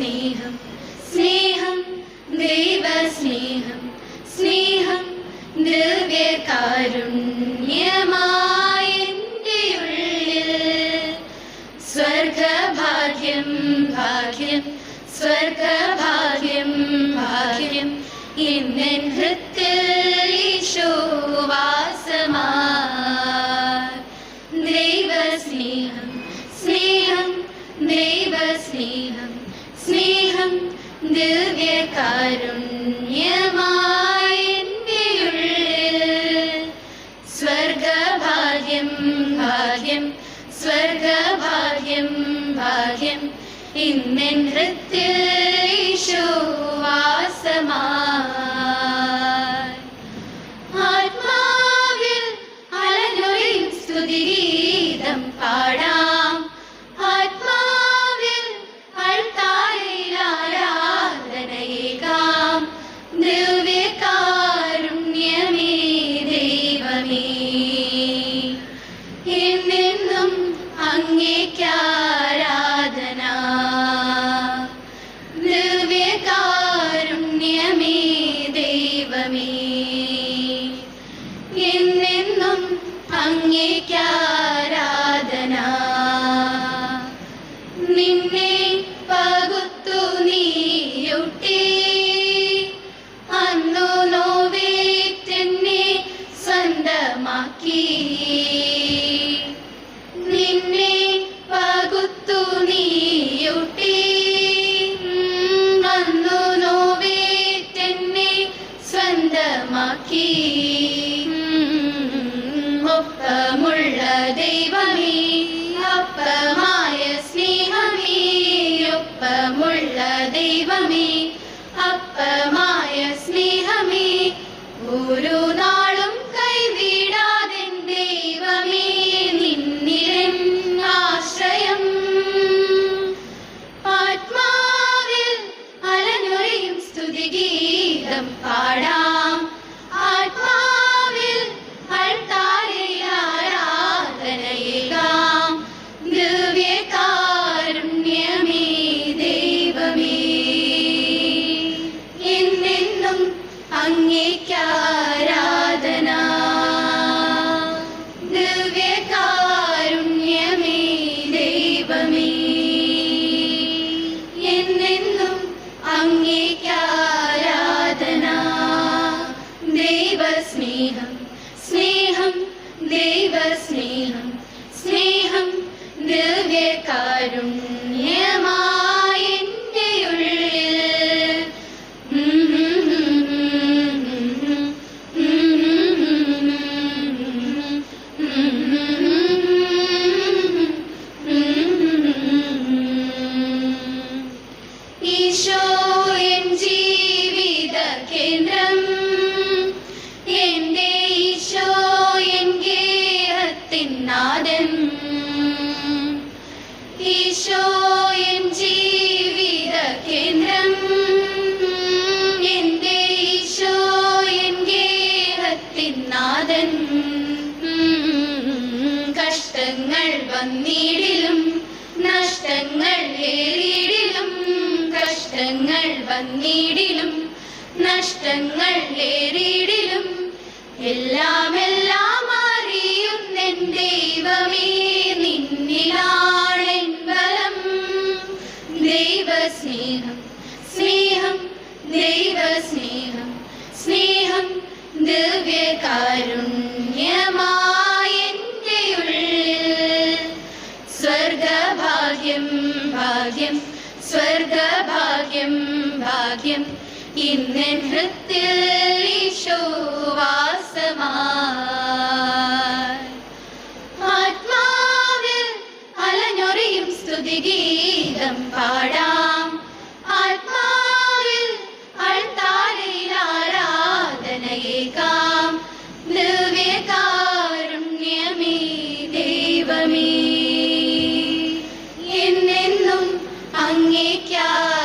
സ്നേഹം. സ്നേഹം ദൈവസ്നേഹം സ്നേഹം. ദിവ്യകാരുണ്യമായ ഉള്ളിൽ. സ്വർഗഭാഗ്യം ഭാഗ്യം. സ്വർഗഭാഗ്യം ഭാഗ്യം. ഇന്നൻ ഹൃത്തിൽ ഈശോവാസമാ ദൈവസ്നേഹം സ്നേഹം ദൈവസ്നേഹം സ്നേഹം ദിവ്യകാരുണ്യമായെന്റെ ഉള്ളിൽ. സ്വർഗഭാഗ്യം ഭാഗ്യം സ്വർഗഭാഗ്യം ഭാഗ്യം. ഇന്നെൻ ഹൃത്തിൽ ദൈവമേ എന്നെന്നും അങ്ങേക്കാരാധന നിന്നെ ஆனந்தமாக்கி. ஒப்பமுள்ள தெய்வமே அப்பமாய ஸ்நேகமே ஒப்பமுள்ள தெய்வமே அப்பமாய ஸ்நேகமே குரு ദൈവസ്നേഹം സ്നേഹം ദൈവസ്നേഹം സ്നേഹം ദിവ്യകാരുണ്യമായെന്റെ വന്നിടിലും നഷ്ടങ്ങൾ ഏറിയിടിലും കഷ്ടങ്ങൾ വന്നിടിലും നഷ്ടങ്ങൾ ഏറിയിടിലും എല്ലാം എല്ലാം അറിയുന്നെൻ ദൈവമേ. ഭാഗ്യം സ്വർഗഭാഗ്യം ഭാഗ്യം. ഇന്നൻ ഹൃത്തിൽ ഈശോവാസമാ ആത്മാവിൽ അങ്ങേക്കാരാധന